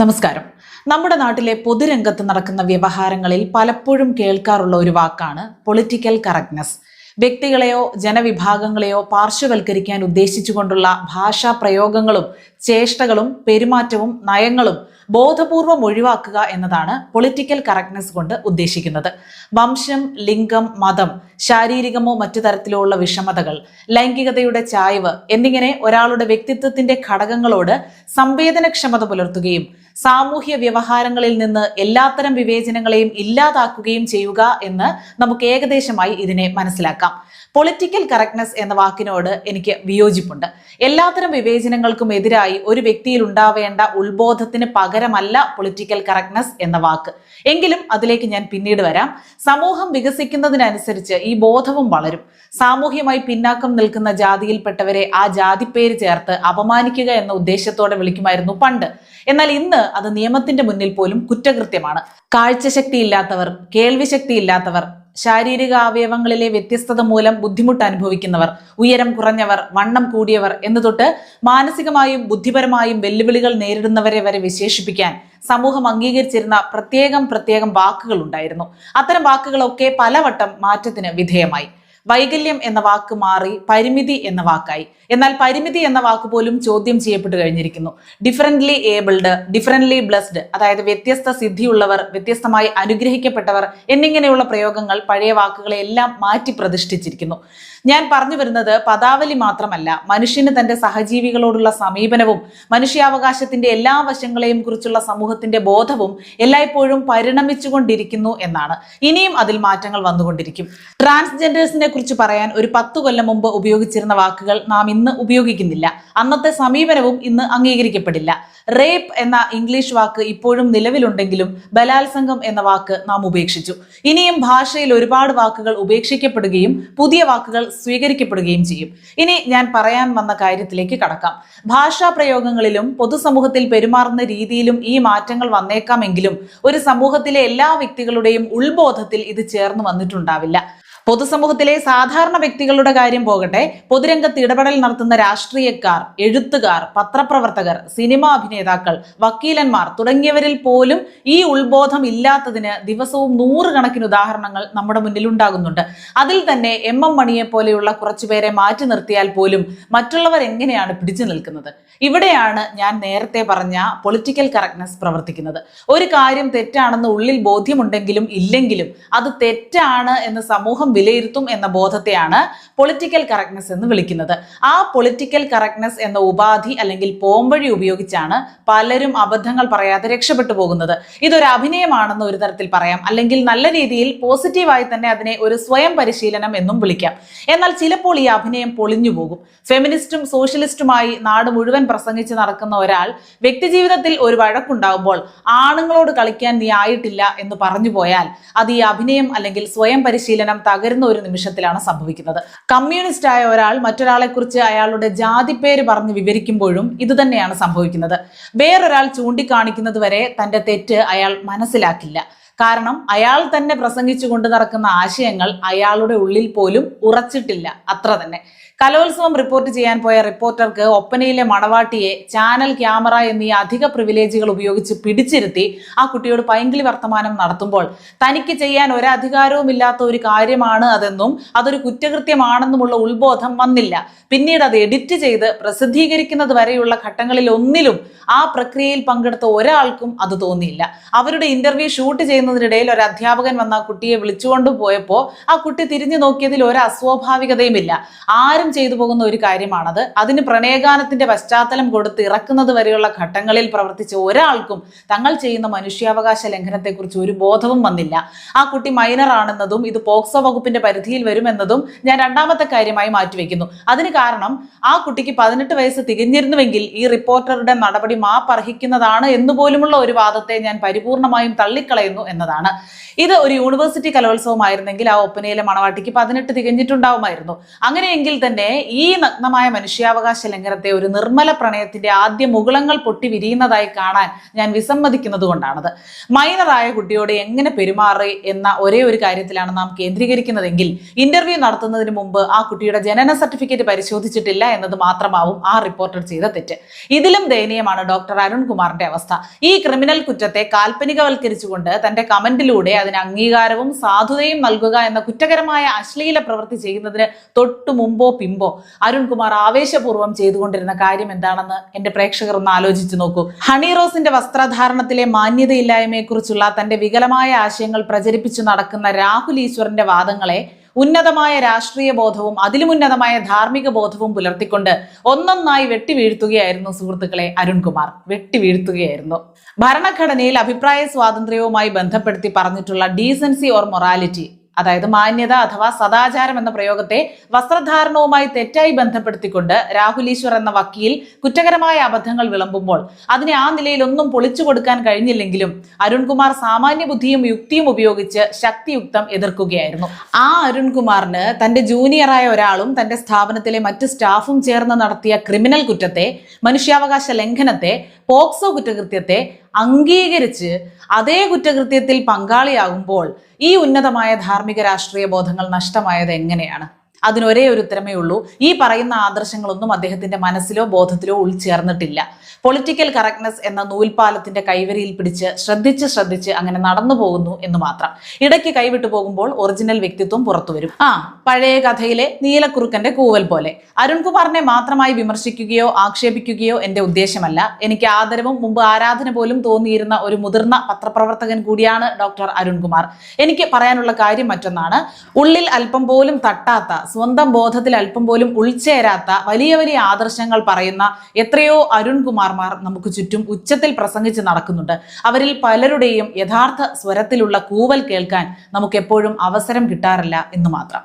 നമസ്കാരം. നമ്മുടെ നാട്ടിലെ പൊതുരംഗത്ത് നടക്കുന്ന വ്യവഹാരങ്ങളിൽ പലപ്പോഴും കേൾക്കാറുള്ള ഒരു വാക്കാണ് പൊളിറ്റിക്കൽ കറക്റ്റ്നസ് വ്യക്തികളെയോ ജനവിഭാഗങ്ങളെയോ പാർശ്വവൽക്കരിക്കാൻ ഉദ്ദേശിച്ചുകൊണ്ടുള്ള ഭാഷാ പ്രയോഗങ്ങളും ചേഷ്ടകളും പെരുമാറ്റവും നയങ്ങളും ബോധപൂർവം ഒഴിവാക്കുക എന്നതാണ് പൊളിറ്റിക്കൽ കറക്റ്റ്നെസ് കൊണ്ട് ഉദ്ദേശിക്കുന്നത്. വംശം ലിംഗം മതം ശാരീരികമോ മറ്റു തരത്തിലോ ഉള്ള വിഷമതകൾ ലൈംഗികതയുടെ ചായ്വ് എന്നിങ്ങനെ ഒരാളുടെ വ്യക്തിത്വത്തിന്റെ ഘടകങ്ങളോട് സംവേദനക്ഷമത പുലർത്തുകയും സാമൂഹ്യ വ്യവഹാരങ്ങളിൽ നിന്ന് എല്ലാത്തരം വിവേചനങ്ങളെയും ഇല്ലാതാക്കുകയും ചെയ്യുക എന്ന് നമുക്ക് ഏകദേശമായി ഇതിനെ മനസ്സിലാക്കാം. പൊളിറ്റിക്കൽ കറക്റ്റ്നെസ് എന്ന വാക്കിനോട് എനിക്ക് വിയോജിപ്പുണ്ട്. എല്ലാത്തരം വിവേചനങ്ങൾക്കും എതിരായി ഒരു വ്യക്തിയിൽ ഉണ്ടാവേണ്ട ഉത്ബോധത്തിന് പകരമല്ല പൊളിറ്റിക്കൽ കറക്റ്റ്നെസ് എന്ന വാക്ക്. എങ്കിലും അതിലേക്ക് ഞാൻ പിന്നീട് വരാം. സമൂഹം വികസിക്കുന്നതിനനുസരിച്ച് ഈ ബോധവും വളരും. സാമൂഹ്യമായി പിന്നാക്കം നിൽക്കുന്ന ജാതിയിൽപ്പെട്ടവരെ ആ ജാതി പേര് ചേർത്ത് അപമാനിക്കുക എന്ന ഉദ്ദേശത്തോടെ വിളിക്കുമായിരുന്നു പണ്ട്. എന്നാൽ ഇന്ന് അത് നിയമത്തിന്റെ മുന്നിൽ പോലും കുറ്റകൃത്യമാണ്. കാഴ്ചശക്തി ഇല്ലാത്തവർ കേൾവിശക്തി ഇല്ലാത്തവർ ശാരീരിക അവയവങ്ങളിലെ വ്യത്യസ്തത മൂലം ബുദ്ധിമുട്ട് അനുഭവിക്കുന്നവർ ഉയരം കുറഞ്ഞവർ വണ്ണം കൂടിയവർ എന്ന് തൊട്ട് മാനസികമായും ബുദ്ധിപരമായും വെല്ലുവിളികൾ നേരിടുന്നവരെ വരെ വിശേഷിപ്പിക്കാൻ സമൂഹം അംഗീകരിച്ചിരുന്ന പ്രത്യേകം പ്രത്യേകം വാക്കുകൾ ഉണ്ടായിരുന്നു. അത്തരം വാക്കുകളൊക്കെ പലവട്ടം മാറ്റത്തിന് വിധേയമായി. വൈകല്യം എന്ന വാക്ക് മാറി പരിമിതി എന്ന വാക്കായി. എന്നാൽ പരിമിതി എന്ന വാക്ക് പോലും ചോദ്യം ചെയ്യപ്പെട്ടു കഴിഞ്ഞിരിക്കുന്നു. ഡിഫറന്റ്ലി ഏബിൾഡ് ഡിഫറന്റ്ലി ബ്ലസ്ഡ് അതായത് വ്യത്യസ്ത സിദ്ധിയുള്ളവർ വ്യത്യസ്തമായി അനുഗ്രഹിക്കപ്പെട്ടവർ എന്നിങ്ങനെയുള്ള പ്രയോഗങ്ങൾ പഴയ വാക്കുകളെ എല്ലാം മാറ്റി പ്രതിഷ്ഠിച്ചിരിക്കുന്നു. ഞാൻ പറഞ്ഞു വരുന്നത് പദാവലി മാത്രമല്ല. മനുഷ്യന് തന്റെ സഹജീവികളോടുള്ള സമീപനവും മനുഷ്യാവകാശത്തിന്റെ എല്ലാ വശങ്ങളെയും കുറിച്ചുള്ള സമൂഹത്തിന്റെ ബോധവും എല്ലായ്പ്പോഴും പരിണമിച്ചുകൊണ്ടിരിക്കുന്നു എന്നാണ്. ഇനിയും അതിൽ മാറ്റങ്ങൾ വന്നുകൊണ്ടിരിക്കും. ട്രാൻസ്ജെൻഡേഴ്സിനെ കുറിച്ച് പറയാൻ ഒരു പത്തു കൊല്ലം മുമ്പ് ഉപയോഗിച്ചിരുന്ന വാക്കുകൾ നാം ഇന്ന് ഉപയോഗിക്കുന്നില്ല. അന്നത്തെ സമീപനവും ഇന്ന് അംഗീകരിക്കപ്പെടില്ല. റേപ്പ് എന്ന ഇംഗ്ലീഷ് വാക്ക് ഇപ്പോഴും നിലവിലുണ്ടെങ്കിലും ബലാത്സംഗം എന്ന വാക്ക് നാം ഉപേക്ഷിച്ചു. ഇനിയും ഭാഷയിൽ ഒരുപാട് വാക്കുകൾ ഉപേക്ഷിക്കപ്പെടുകയും പുതിയ വാക്കുകൾ സ്വീകരിക്കപ്പെടുകയും ചെയ്യും. ഇനി ഞാൻ പറയാൻ വന്ന കാര്യത്തിലേക്ക് കടക്കാം. ഭാഷാ പ്രയോഗങ്ങളിലും പൊതുസമൂഹത്തിൽ പെരുമാറുന്ന രീതിയിലും ഈ മാറ്റങ്ങൾ വന്നേക്കാമെങ്കിലും ഒരു സമൂഹത്തിലെ എല്ലാ വ്യക്തികളുടെയും ഉൾബോധത്തിൽ ഇത് ചേർന്ന് വന്നിട്ടുണ്ടാവില്ല. പൊതുസമൂഹത്തിലെ സാധാരണ വ്യക്തികളുടെ കാര്യം പോകട്ടെ. പൊതുരംഗത്ത് ഇടപെടൽ നടത്തുന്ന രാഷ്ട്രീയക്കാർ എഴുത്തുകാർ പത്രപ്രവർത്തകർ സിനിമാ അഭിനേതാക്കൾ വക്കീലന്മാർ തുടങ്ങിയവരിൽ പോലും ഈ ഉത്ബോധം ഇല്ലാത്തതിന് ദിവസവും നൂറുകണക്കിന് ഉദാഹരണങ്ങൾ നമ്മുടെ മുന്നിൽ ഉണ്ടാകുന്നുണ്ട്. അതിൽ തന്നെ എം എം മണിയെ പോലെയുള്ള കുറച്ചുപേരെ മാറ്റി നിർത്തിയാൽ പോലും മറ്റുള്ളവർ എങ്ങനെയാണ് പിടിച്ചു നിൽക്കുന്നത്? ഇവിടെയാണ് ഞാൻ നേരത്തെ പറഞ്ഞ പൊളിറ്റിക്കൽ കറക്റ്റ്നെസ് പ്രവർത്തിക്കുന്നത്. ഒരു കാര്യം തെറ്റാണെന്ന് ഉള്ളിൽ ബോധ്യമുണ്ടെങ്കിലും ഇല്ലെങ്കിലും അത് തെറ്റാണ് എന്ന് സമൂഹം വിലയിരുത്തും എന്ന ബോധത്തെയാണ് പൊളിറ്റിക്കൽ കറക്റ്റ്നെസ് എന്ന് വിളിക്കുന്നത്. ആ പൊളിറ്റിക്കൽ കറക്റ്റ്നെസ് എന്ന ഉപാധി അല്ലെങ്കിൽ പോംവഴി ഉപയോഗിച്ചാണ് പലരും അബദ്ധങ്ങൾ പറയാതെ രക്ഷപ്പെട്ടു പോകുന്നത്. ഇതൊരു അഭിനയമാണെന്ന് ഒരു തരത്തിൽ പറയാം. അല്ലെങ്കിൽ നല്ല രീതിയിൽ പോസിറ്റീവായി തന്നെ അതിനെ ഒരു സ്വയം പരിശീലനം എന്നും വിളിക്കാം. എന്നാൽ ചിലപ്പോൾ ഈ അഭിനയം പൊളിഞ്ഞു പോകും. ഫെമിനിസ്റ്റും സോഷ്യലിസ്റ്റുമായി നാട് മുഴുവൻ പ്രസംഗിച്ച് നടക്കുന്ന ഒരാൾ വ്യക്തിജീവിതത്തിൽ ഒരു വഴക്കുണ്ടാകുമ്പോൾ ആണുങ്ങളോട് കളിക്കാൻ നീ ആയിട്ടില്ല എന്ന് പറഞ്ഞു പോയാൽ അത് ഈ അഭിനയം അല്ലെങ്കിൽ സ്വയം പരിശീലനം തകരുന്ന ഒരു നിമിഷത്തിലാണ് സംഭവിക്കുന്നത്. കമ്മ്യൂണിസ്റ്റ് ആയ ഒരാൾ മറ്റൊരാളെ കുറിച്ച് അയാളുടെ ജാതിപ്പേര് പറഞ്ഞ് വിവരിക്കുമ്പോഴും ഇത് തന്നെയാണ് സംഭവിക്കുന്നത്. വേറൊരാൾ ചൂണ്ടിക്കാണിക്കുന്നത് വരെ തന്റെ തെറ്റ് അയാൾ മനസ്സിലാക്കില്ല. കാരണം അയാൾ തന്നെ പ്രസംഗിച്ചു കൊണ്ട് നടക്കുന്ന ആശയങ്ങൾ അയാളുടെ ഉള്ളിൽ പോലും ഉറച്ചിട്ടില്ല. അത്ര തന്നെ. കലോത്സവം റിപ്പോർട്ട് ചെയ്യാൻ പോയ റിപ്പോർട്ടർക്ക് ഒപ്പനയിലെ മണവാട്ടിയെ ചാനൽ ക്യാമറ എന്നീ അധിക പ്രിവിലേജുകൾ ഉപയോഗിച്ച് പിടിച്ചിരുത്തി ആ കുട്ടിയോട് പൈങ്കിളി വർത്തമാനം നടത്തുമ്പോൾ തനിക്ക് ചെയ്യാൻ ഒരധികാരവും ഇല്ലാത്ത ഒരു കാര്യമാണ് അതെന്നും അതൊരു കുറ്റകൃത്യമാണെന്നുമുള്ള ഉത്ബോധം വന്നില്ല. പിന്നീട് അത് എഡിറ്റ് ചെയ്ത് പ്രസിദ്ധീകരിക്കുന്നത് വരെയുള്ള ഘട്ടങ്ങളിൽ ഒന്നിലും ആ പ്രക്രിയയിൽ പങ്കെടുത്ത ഒരാൾക്കും അത് തോന്നിയില്ല. അവരുടെ ഇന്റർവ്യൂ ഷൂട്ട് ചെയ്യുന്നതിനിടയിൽ ഒരു അധ്യാപകൻ വന്ന കുട്ടിയെ വിളിച്ചുകൊണ്ട് പോയപ്പോൾ ആ കുട്ടി തിരിഞ്ഞു നോക്കിയതിൽ ഒരു അസ്വാഭാവികതയുമില്ല. ആരും ചെയ്തു പോകുന്ന ഒരു കാര്യമാണത്. അതിന് പ്രണയഗാനത്തിന്റെ പശ്ചാത്തലം കൊടുത്ത് ഇറക്കുന്നത് വരെയുള്ള ഘട്ടങ്ങളിൽ പ്രവർത്തിച്ച ഒരാൾക്കും തങ്ങൾ ചെയ്യുന്ന മനുഷ്യാവകാശ ലംഘനത്തെക്കുറിച്ച് ഒരു ബോധവും വന്നില്ല. ആ കുട്ടി മൈനർ ആണെന്നതും ഇത് പോക്സോ വകുപ്പിന്റെ പരിധിയിൽ വരുമെന്നതും ഞാൻ രണ്ടാമത്തെ കാര്യമായി മാറ്റിവെക്കുന്നു. അതിന് കാരണം ആ കുട്ടിക്ക് പതിനെട്ട് വയസ്സ് തികഞ്ഞിരുന്നുവെങ്കിൽ ഈ റിപ്പോർട്ടറുടെ നടപടി മാപ്പർഹിക്കുന്നതാണ് എന്നുപോലുമുള്ള ഒരു വാദത്തെ ഞാൻ പരിപൂർണമായും തള്ളിക്കളയുന്നു എന്നതാണ്. ഇത് ഒരു യൂണിവേഴ്സിറ്റി കലോത്സവമായിരുന്നെങ്കിൽ ആ ഒപ്പനയിലെ മണവാട്ടിക്ക് പതിനെട്ട് തികഞ്ഞിട്ടുണ്ടാവുമായിരുന്നു. അങ്ങനെയെങ്കിൽ തന്നെ തന്നെ ഈ നഗ്നമായ മനുഷ്യാവകാശ ലംഘനത്തെ ഒരു നിർമ്മല പ്രണയത്തിന്റെ ആദ്യ മുകുളങ്ങൾ പൊട്ടി വിരിയുന്നതായി കാണാൻ ഞാൻ വിസമ്മതിക്കുന്നത് കൊണ്ടാണത്. മൈനറായ കുട്ടിയോട് എങ്ങനെ പെരുമാറി എന്ന ഒരേ ഒരു കാര്യത്തിലാണ് നാം കേന്ദ്രീകരിക്കുന്നതെങ്കിൽ ഇന്റർവ്യൂ നടത്തുന്നതിന് മുമ്പ് ആ കുട്ടിയുടെ ജനന സർട്ടിഫിക്കറ്റ് പരിശോധിച്ചിട്ടില്ല എന്നത് മാത്രമാവും ആ റിപ്പോർട്ടർ ചെയ്ത തെറ്റ്. ഇതിലും ദയനീയമാണ് ഡോക്ടർ അരുൺകുമാറിന്റെ അവസ്ഥ. ഈ ക്രിമിനൽ കുറ്റത്തെ കാൽപ്പനികവൽക്കരിച്ചുകൊണ്ട് തന്റെ കമന്റിലൂടെ അതിന് അംഗീകാരവും സാധുതയും നൽകുക എന്ന കുറ്റകരമായ അശ്ലീല പ്രവൃത്തി ചെയ്യുന്നതിന് തൊട്ടു മുമ്പോ പിമ്പോ അരുൺകുമാർ ആവേശപൂർവം ചെയ്തുകൊണ്ടിരുന്ന കാര്യം എന്താണെന്ന് എന്റെ പ്രേക്ഷകർ ഒന്ന് ആലോചിച്ചു നോക്കൂ. ഹണി റോസിന്റെ വസ്ത്രധാരണത്തിലെ മാന്യതയില്ലായ്മയെക്കുറിച്ചുള്ള തന്റെ വികലമായ ആശയങ്ങൾ പ്രചരിപ്പിച്ചു നടക്കുന്ന രാഹുൽ ഈശ്വറിന്റെ വാദങ്ങളെ ഉന്നതമായ രാഷ്ട്രീയ ബോധവും അതിലുമുന്നതമായ ധാർമ്മിക ബോധവും പുലർത്തിക്കൊണ്ട് ഒന്നൊന്നായി വെട്ടിവീഴ്ത്തുകയായിരുന്നു സുഹൃത്തുക്കളെ അരുൺകുമാർ. വെട്ടിവീഴ്ത്തുകയായിരുന്നു. ഭരണഘടനയിൽ അഭിപ്രായ സ്വാതന്ത്ര്യവുമായി ബന്ധപ്പെടുത്തി പറഞ്ഞിട്ടുള്ള ഡീസൻസി ഓർ മൊറാലിറ്റി അതായത് മാന്യത അഥവാ സദാചാരം എന്ന പ്രയോഗത്തെ വസ്ത്രധാരണവുമായി തെറ്റായി ബന്ധപ്പെടുത്തിക്കൊണ്ട് രാഹുൽ ഈശ്വർ എന്ന വക്കീൽ കുറ്റകരമായ അബദ്ധങ്ങൾ വിളമ്പുമ്പോൾ അതിനെ ആ നിലയിൽ ഒന്നും പൊളിച്ചു കൊടുക്കാൻ കഴിഞ്ഞില്ലെങ്കിലും അരുൺകുമാർ സാമാന്യ ബുദ്ധിയും യുക്തിയും ഉപയോഗിച്ച് ശക്തിയുക്തം എതിർക്കുകയായിരുന്നു. ആ അരുൺകുമാറിന് തന്റെ ജൂനിയറായ ഒരാളും തന്റെ സ്ഥാപനത്തിലെ മറ്റ് സ്റ്റാഫും ചേർന്ന് നടത്തിയ ക്രിമിനൽ കുറ്റത്തെ മനുഷ്യാവകാശ ലംഘനത്തെ പോക്സോ കുറ്റകൃത്യത്തെ അംഗീകരിച്ച് അതേ കുറ്റകൃത്യത്തിൽ പങ്കാളിയാകുമ്പോൾ ഈ ഉന്നതമായ ധാർമ്മിക രാഷ്ട്രീയ ബോധങ്ങൾ നഷ്ടമായത് എങ്ങനെയാണ്? അതിനൊരേ ഒരു ഉത്തരമേ ഉള്ളൂ. ഈ പറയുന്ന ആദർശങ്ങളൊന്നും അദ്ദേഹത്തിന്റെ മനസ്സിലോ ബോധത്തിലോ ഉൾച്ചേർന്നിട്ടില്ല. പൊളിറ്റിക്കൽ കറക്റ്റ്നെസ് എന്ന നൂൽപാലത്തിന്റെ കൈവരിയിൽ പിടിച്ച് ശ്രദ്ധിച്ച് ശ്രദ്ധിച്ച് അങ്ങനെ നടന്നു പോകുന്നു എന്ന് മാത്രം. ഇടയ്ക്ക് കൈവിട്ടു പോകുമ്പോൾ ഒറിജിനൽ വ്യക്തിത്വം പുറത്തു വരും. ആ പഴയ കഥയിലെ നീലക്കുറുക്കന്റെ കൂവൽ പോലെ. അരുൺകുമാറിനെ മാത്രമായി വിമർശിക്കുകയോ ആക്ഷേപിക്കുകയോ എന്റെ ഉദ്ദേശമല്ല. എനിക്ക് ആദരവും മുമ്പ് ആരാധന പോലും തോന്നിയിരുന്ന ഒരു മുതിർന്ന പത്രപ്രവർത്തകൻ കൂടിയാണ് ഡോക്ടർ അരുൺകുമാർ. എനിക്ക് പറയാനുള്ള കാര്യം മറ്റൊന്നാണ്. ഉള്ളിൽ അല്പം പോലും തട്ടാത്ത സ്വന്തം ബോധത്തിൽ അല്പം പോലും ഉൾച്ചേരാത്ത വലിയ വലിയ ആദർശങ്ങൾ പറയുന്ന എത്രയോ അരുൺകുമാർമാർ നമുക്ക് ചുറ്റും ഉച്ചത്തിൽ പ്രസംഗിച്ച് നടക്കുന്നുണ്ട്. അവരിൽ പലരുടെയും യഥാർത്ഥ സ്വരത്തിലുള്ള കൂവൽ കേൾക്കാൻ നമുക്ക് എപ്പോഴും അവസരം കിട്ടാറില്ല എന്ന് മാത്രം.